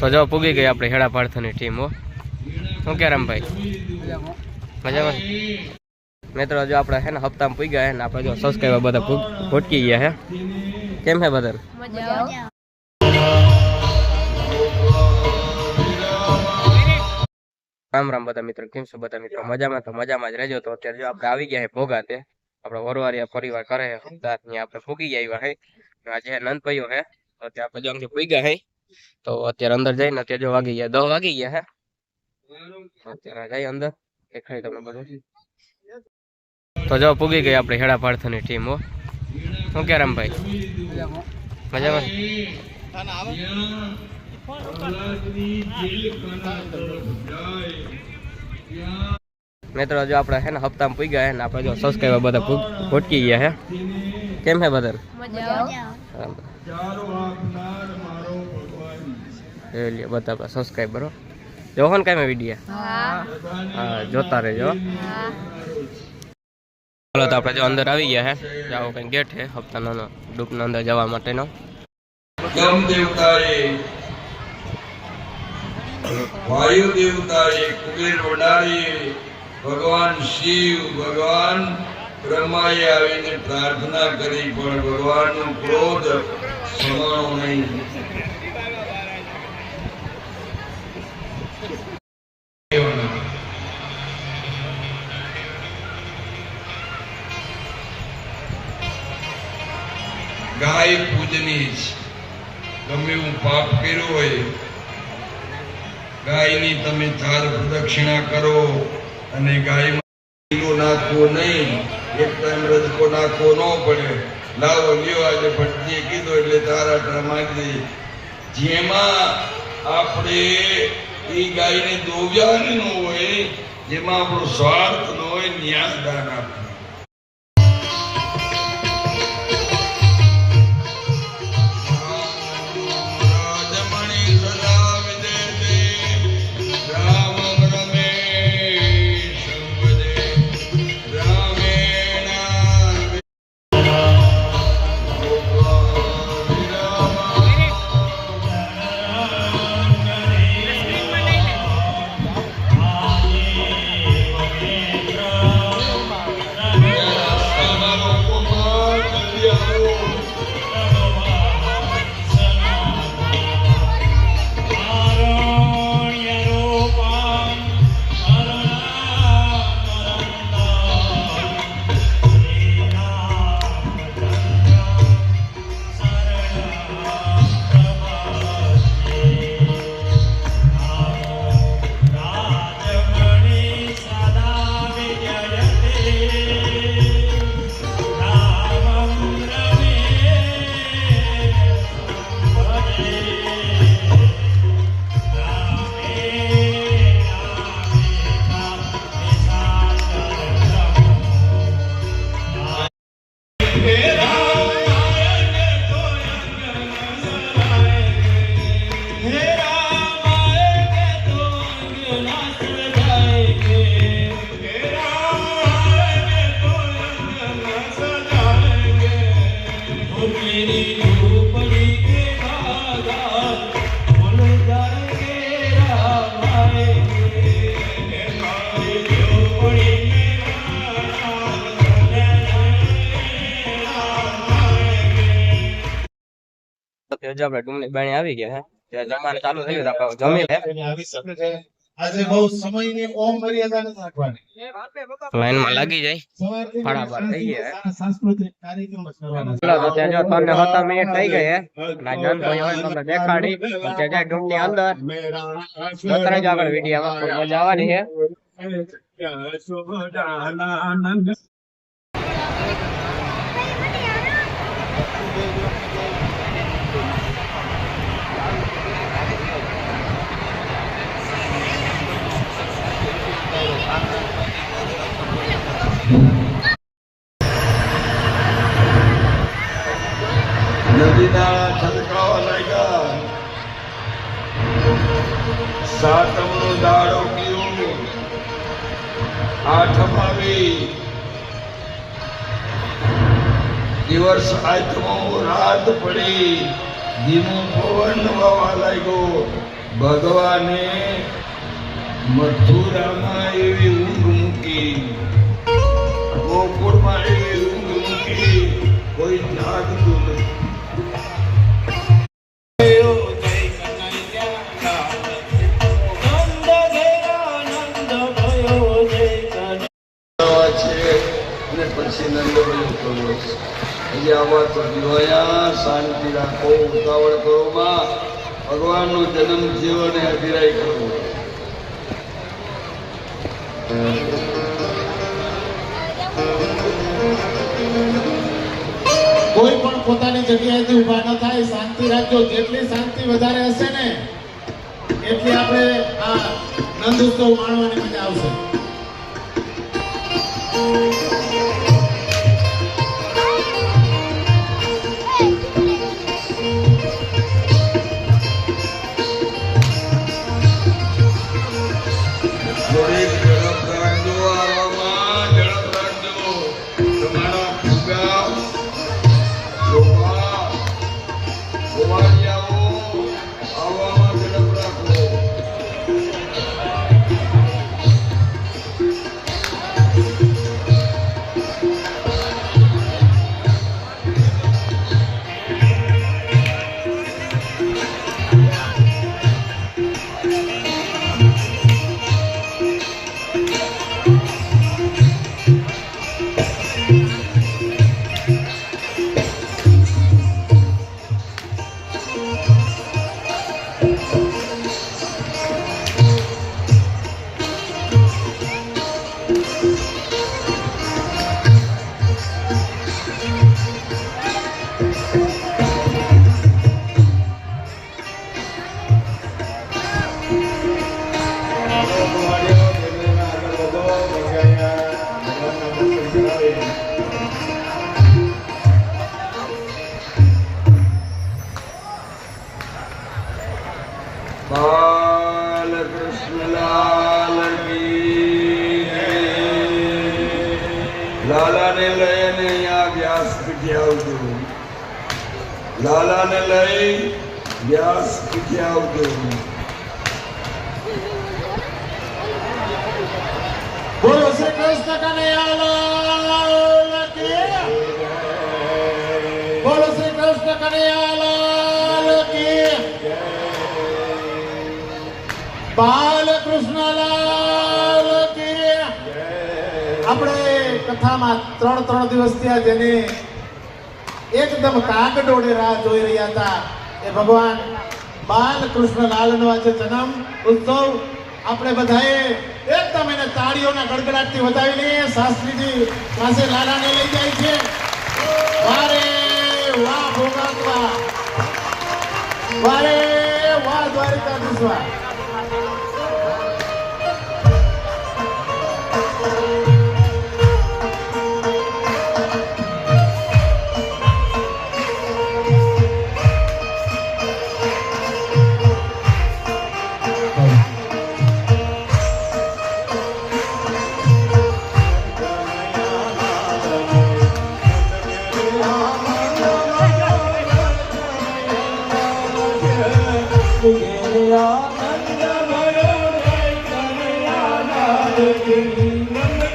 તો જો પૂગી ગઈ આપણે હેડા પાર્થની ટીમ હો. શું કે રામભાઈ મજામાં? મિત્રો, જો આપણે હે ને હપ્તામાં પૂગ્યા હે ને આપણે જો સબસ્ક્રાઈબર બધા ભૂટકી ગયા હે. કેમ હે બધા રામ રામ બધા મિત્રો, કેમ છો બધા મિત્રો? મજામાં? તો મજામાં જ રહેજો. તો અત્યારે જો આપણે આવી ગયા હે ભોગાતે આપણે વરવારિયા પરિવાર કરે હે હપ્તા આપણે ભૂગી ગયા હે. આજે હે નંદભાઈઓ હે. તો આપણે જો અહીંથી પૂગ્યા હે. તો અત્યારે અંદર જઈને અત્યારે જો વાગી ગયા. દસ વાગી ગયા હે? અત્યારે જઈ અંદર. દેખાય તમને બધું. તો જો પૂગી ગઈ આપણે હેડા પાર્થની ટીમ હો. શું કે રામભાઈ મજામાં? મિત્રો જો આપણે હે ને હપ્તામાં પૂગ્યા હે ને આપણે જો સબસ્ક્રાઈબર બધા ભૂ- ગયા હે. કેમ હે બધા લ્યો બધા સબસ્ક્રાઈબરો જોવો ને કાંઈ વીડિયો હા. જોતા રહેજો. ચાલો તો આપણે જો અંદર આવી ગયા હે. જાઓ કઈ ગેટ હે હપ્તાનો ડૂબના અંદર જવા માટેનો. યમ દેવતાએ વાયુ દેવતાએ કુબેર વડારીએ ભગવાન શિવ ભગવાન બ્રહ્માએ આવીને પ્રાર્થના કરી પણ ભગવાનનો ક્રોધ સમાણો નહીં. ગાય પૂજની ગમે હું પાપ કર્યું હોય, ગાયની તમે ચાર પ્રદક્ષિણા કરો અને ગાયમાં લીલો નાખવો નહીં, એક ટાઈમ રજકો નાખવો ન પડે. લાવો, લ્યો આજે ભટ્ટીએ કીધું એટલે તારા ટા માંગી જેમાં આપણે એ ગાયને દોવ્યાની ન હોય જેમાં આપણો સ્વાર્થ ન હોય ન્યાસ દાન આપવું તો આપણે ડુંગળી બાણી આવી ગયા હે. જમવાનું ચાલુ થઈ ગયું આપણે જમી લે. આજે બહુ સમયની ઓમ મર્યાદા નથી રાખવાની. લાઈનમાં લાગી જાય. સવારથી થઈ ગયા. સાંસ્કૃતિક કાર્યક્રમ કરવાના. તો ત્યાં જો તમને હતા મિનિટ થઈ ગઈ હે. ના જનભાઈ હોય તો તમને દેખાડી. ત્યાં જાય ડુંગળી અંદર. સત્તર જ આગળ વિડીયોમાં ખૂબ મજા આવવાની છે નદીના છલકાવા લાગ્યા સાતમનો દાડો ગયો આઠમ આવી દિવસ રાત પડી ધીમો પવન વાવા લાગ્યો. ભગવાને મથુરામાં એવી ઊંઘ મૂકી. ગોકુળમાં એવી ઊંઘ મૂકી કોઈ જાગતું નથી આવા તો શાંતિ રાખો ઉતાવળ કરો ભગવાનનો જન્મ જીવન અભિરાય કરવો. પોતાની જગ્યાએથી ઊભા ન થાય, શાંતિ રાખજો. જેટલી શાંતિ વધારે હશે ને, એટલી આપણે આ નંદ ઉત્સવ માણવાની મજા આવશે. લાલાને લઈ વ્યાસપીઠે આવજો બોલો કૃષ્ણ કનૈયાલાલ કી બોલો કૃષ્ણ કનૈયાલાલ કી બાલકૃષ્ણલાલ કી આપણે કથામાં ત્રણ ત્રણ દિવસ ત્યાં જેને એકદમ કાગડોળે રાહ જોઈ રહ્યા હતા એ ભગવાન બાલકૃષ્ણલાલનો આજે જન્મ ઉત્સવ આપણે બધાએ એકદમ એને તાળીઓના ગડગડાટથી વધાવી લઈએ શાસ્ત્રીજી પાસે લાલાને લઈ જાય છે. વારે વાહ ભોગાત્વા વારે વાહ દ્વારિકા વાહ. વાહ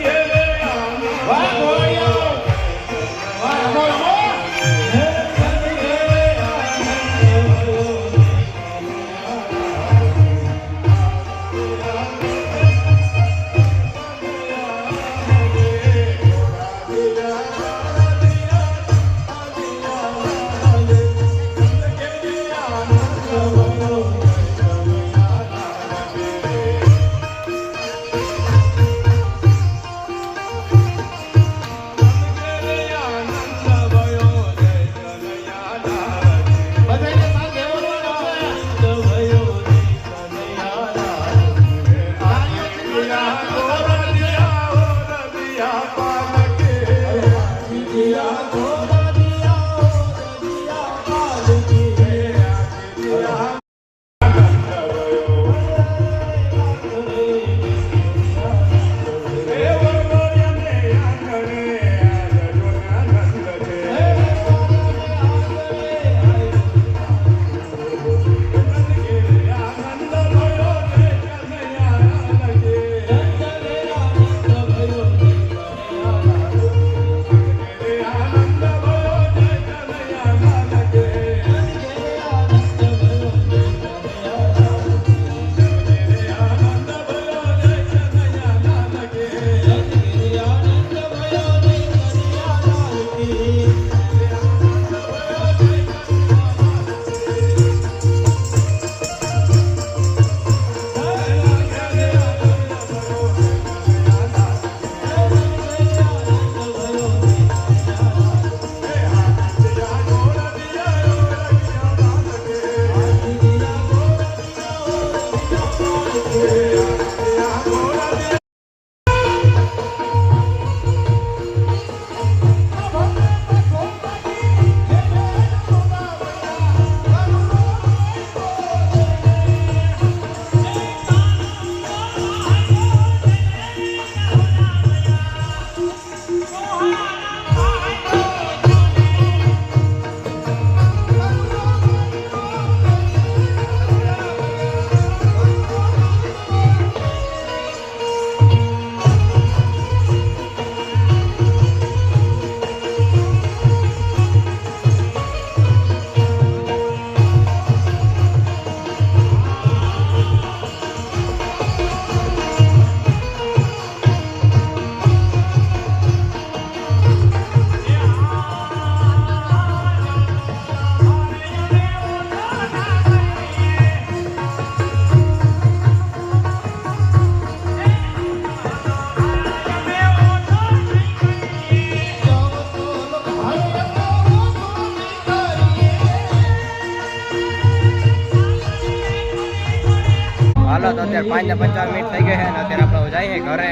હાલો તો અત્યારે પાંચ ને પંચાવન મિનિટ થઈ ગઈ અને અત્યારે આપણે જઈએ ઘરે.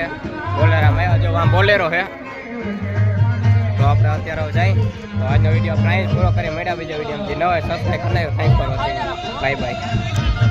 બોલેરામાં જો આમ બોલેરો છે. તો આપણે અત્યારે જઈ તો આજનો વીડિયો પ્રાઇઝ પૂરો કરી. મળ્યા બીજા વીડિયો જે ન હોય સબસ્ક્રાઈબ કરી thank for watching bye bye